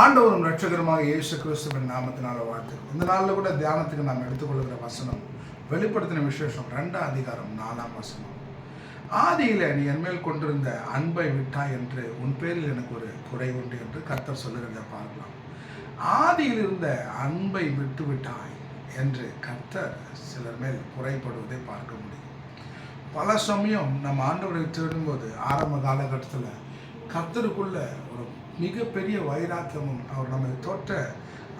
ஆண்டவரும் ரட்சகருமாக இயேசு கிறிஸ்துவின் நாமத்தினால வாழ்த்து இந்த நாளில் கூட தியானத்துக்கு நாம் எடுத்துக்கொள்கிற வசனம் வெளிப்படுத்தின விசேஷம் ரெண்டாம் அதிகாரம் நாலாம் வசனம். ஆதியில் நீ என்மேல் கொண்டிருந்த அன்பை விட்டாய் என்று உன் பேரில் எனக்கு ஒரு குறை உண்டு என்று கர்த்தர் சொல்லுகிறத பார்க்கலாம். ஆதியில் இருந்த அன்பை விட்டு விட்டாய் என்று கர்த்தர் சிலர் மேல் குறைப்படுவதை பார்க்க முடியும். பல சமயம் நம்ம ஆண்டவரை தேடும்போது ஆரம்ப காலகட்டத்தில் கர்த்தருக்குள்ள ஒரு மிகப்பெரிய வைராக்கியமும் அவர் நம்மை தொட்ட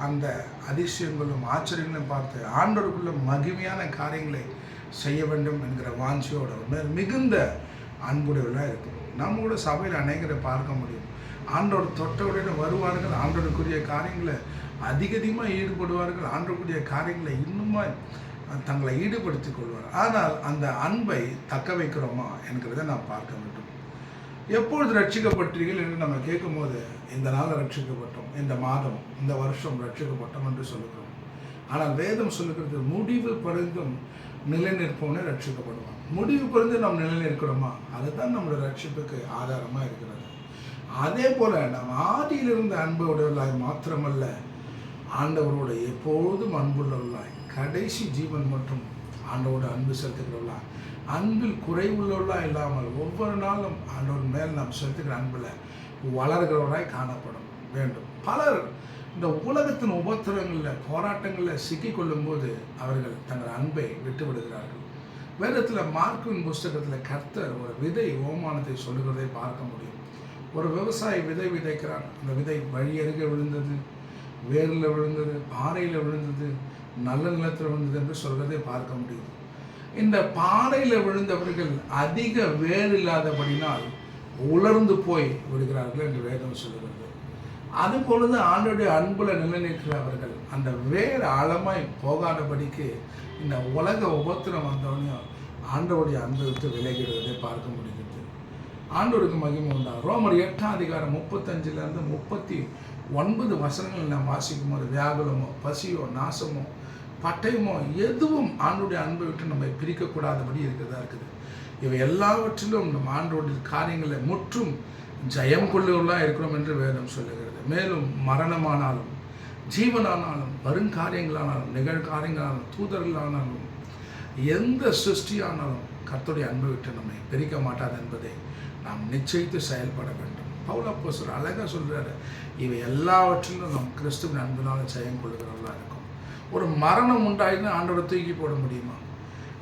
அந்த அதிசயங்களும் ஆச்சரியங்களும் பார்த்து ஆண்டவருக்குள்ள மகிமையான காரியங்களை செய்ய வேண்டும் என்கிற வாஞ்சியோட மிகுந்த அன்புடையவர்களாக இருக்கும். நம்ம கூட சபையில் அநேகரை பார்க்க முடியும். ஆண்டவர் தொட்டவுடனே வருவார்கள் ஆண்டவருக்குரிய காரியங்களை அதிக அதிகமாக ஈடுபடுவார்கள் ஆண்டவருக்குரிய காரியங்களை இன்னுமா தங்களை ஈடுபடுத்திக் கொள்வார். ஆனால் அந்த அன்பை தக்க வைக்கிறோமா என்கிறத நாம் பார்க்க வேண்டும். எப்பொழுது ரட்சிக்கப்பட்டீர்கள் என்று நம்ம கேட்கும்போது இந்த நாள் ரட்சிக்கப்பட்டோம் இந்த மாதம் இந்த வருஷம் ரட்சிக்கப்பட்டோம் என்று சொல்லுகிறோம். ஆனால் வேதம் சொல்லுகிறது முடிவு பிறந்தும் நிலைநிற்பவனே ரட்சிக்கப்படுவான். முடிவு பிறந்து நாம் நிலைநிற்கிறோமா? அதுதான் நம்மளோட ரட்சிப்புக்கு ஆதாரமாக இருக்கிறது. அதே போல் நாம் ஆதியிலிருந்து அன்பு உடையவர்களாய் மாத்திரமல்ல ஆண்டவரோட எப்பொழுதும் அன்புள்ளவர்களாய் கடைசி ஜீவன் மற்றும் ஆண்டவோட அன்பு செலுத்துகிறவர்களா? அன்பில் குறைவுள்ளவர்களா இல்லாமல் ஒவ்வொரு நாளும் ஆண்டவர் மேல் நாம் செலுத்துகிற அன்பில் வளர்கிறவராய் காணப்படும் வேண்டும். பலர் இந்த உலகத்தின் உபத்திரங்களில் போராட்டங்களில் சிக்கிக்கொள்ளும் போது அவர்கள் தங்கள் அன்பை விட்டு விடுகிறார்கள். வேதத்தில் மார்க்கின் புஸ்தகத்தில் கர்த்தர் ஒரு விதை ஓமானத்தை சொல்லுகிறதை பார்க்க முடியும். ஒரு விவசாயி விதை விதைக்கிறான். அந்த விதை வழியருகே விழுந்தது வேரில் விழுந்தது பாறையில் விழுந்தது நல்ல நிலத்தில் விழுந்தது என்று சொல்வதை பார்க்க முடியும் இந்த பாறையில் விழுந்தவர்கள் அதிக வேர் இல்லாதபடினால் உலர்ந்து போய் விடுகிறார்கள் என்று வேதம் சொல்கிறது. அதுபொழுது ஆண்டோடைய அன்புல நிலைநிற்கிறவர்கள் அந்த வேர் ஆழமாய் போகாதபடிக்கு இந்த உலக உபத்திரம் வந்தவனையும் ஆண்டவுடைய அன்பு விட்டு விலகிடுவதை பார்க்க முடியும் ஆண்டோருக்கு மகிமை உண்டா? ரோமர் எட்டாம் அதிகாரம் முப்பத்தஞ்சிலேருந்து முப்பத்தி ஒன்பது வசனங்கள் நாம் வாசிக்கும் போது வியாகுலமோ பசியோ நாசமோ பட்டயமோ எதுவும் ஆண்டுடைய அன்பை விட்டு நம்ம பிரிக்கக்கூடாதபடி இருக்கிறதா இருக்குது. இவை எல்லாவற்றிலும் நம் ஆண்டோடைய காரியங்களை முற்றும் ஜெயம் கொள்ளுவர்களாக இருக்கிறோம் என்று வேதம் சொல்லுகிறது. மேலும் மரணமானாலும் ஜீவனானாலும் வருங்காரியங்களானாலும் நிகழ்காரியங்களானாலும் தூதர்களானாலும் எந்த சிருஷ்டியானாலும் கர்த்தருடைய அன்பை விட்டு நம்மை பிரிக்க மாட்டாது என்பதை நாம் நிச்சயித்து செயல்பட வேண்டும். பௌலப்போசர் அழகாக சொல்கிறாரு இவை எல்லாவற்றிலும் நம் கிறிஸ்துவின் அன்பினால ஜெயம் கொள்கிறவர்களாக இருக்கும். ஒரு மரணம் உண்டாயின்னு ஆண்டோரை தூக்கி போட முடியுமா?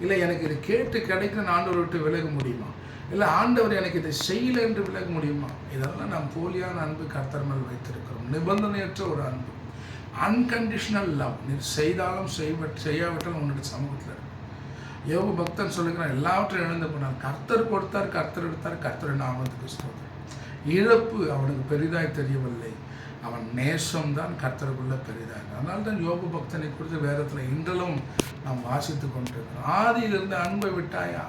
இல்லை எனக்கு இது கேட்டு கிடைக்குன்னு ஆண்டவரை விட்டு விலக முடியுமா? இல்லை ஆண்டவர் எனக்கு இதை செய்யலை என்று விலக முடியுமா? இதெல்லாம் நாம் போலியான அன்பு கர்த்தர் மேல் வைத்திருக்கிறோம். நிபந்தனையற்ற ஒரு அன்பு. அன்கண்டிஷனல் லவ் நீ செய்தாலும் செய்வ செய்யாவிட்டாலும் உன்னுடைய சமூகத்தில் யோக பக்தன் சொல்லுகிறான் எல்லாவற்றையும் இழந்து போனார் கர்த்தர் கொடுத்தார் கர்த்தர் எடுத்தார் கர்த்தர் நாமத்துக்கு ஸ்தோத்திரம். இழப்பு அவனுக்கு பெரிதாய் தெரியவில்லை. அவன் நேசம்தான் கர்த்தருக்குள்ள பெரிதாக அதனால தான் யோக பக்தனை குறித்து வேதத்தில் இன்றலும் நாம் வாசித்து கொண்டிருக்கிறோம். ஆதியிலிருந்து அன்பை விட்டாயா?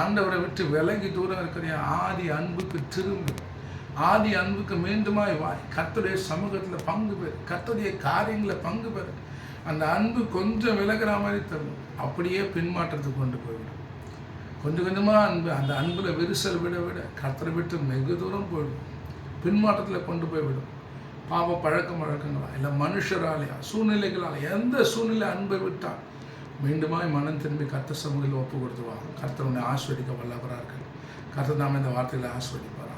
ஆண்டவரை விட்டு விலகி தூரம் இருக்கிறியா? ஆதி அன்புக்கு திரும்பு. ஆதி அன்புக்கு மீண்டுமாய் வாய். கர்த்தருடைய சமூகத்தில் பங்கு பெறு. கர்த்தருடைய காரியங்களை பங்கு பெறு. அந்த அன்பு கொஞ்சம் விலகிற மாதிரி தரும். அப்படியே பின்மாற்றத்துக்கு கொண்டு போய்விடும். கொஞ்சம் கொஞ்சமாக அன்பு அந்த அன்பில் விரிசல் விட விட கத்தரை விட்டு வெகு தூரம் போயிடும் பின்மாற்றத்தில் கொண்டு போய்விடும். பாவ பழக்க வழக்கங்களா இல்லை மனுஷராலையா சூழ்நிலைகளால் எந்த சூழ்நிலை அன்பை விட்டால் மீண்டுமாய் மனம் திரும்பி கர்த்த சமூகத்தில் ஒப்பு கொடுத்துவாங்க கர்த்தர் உன்னை ஆஸ்வதிக்க இருக்கு கர்த்தர் நாம இந்த வார்த்தையில் ஆஸ்வதிப்பார்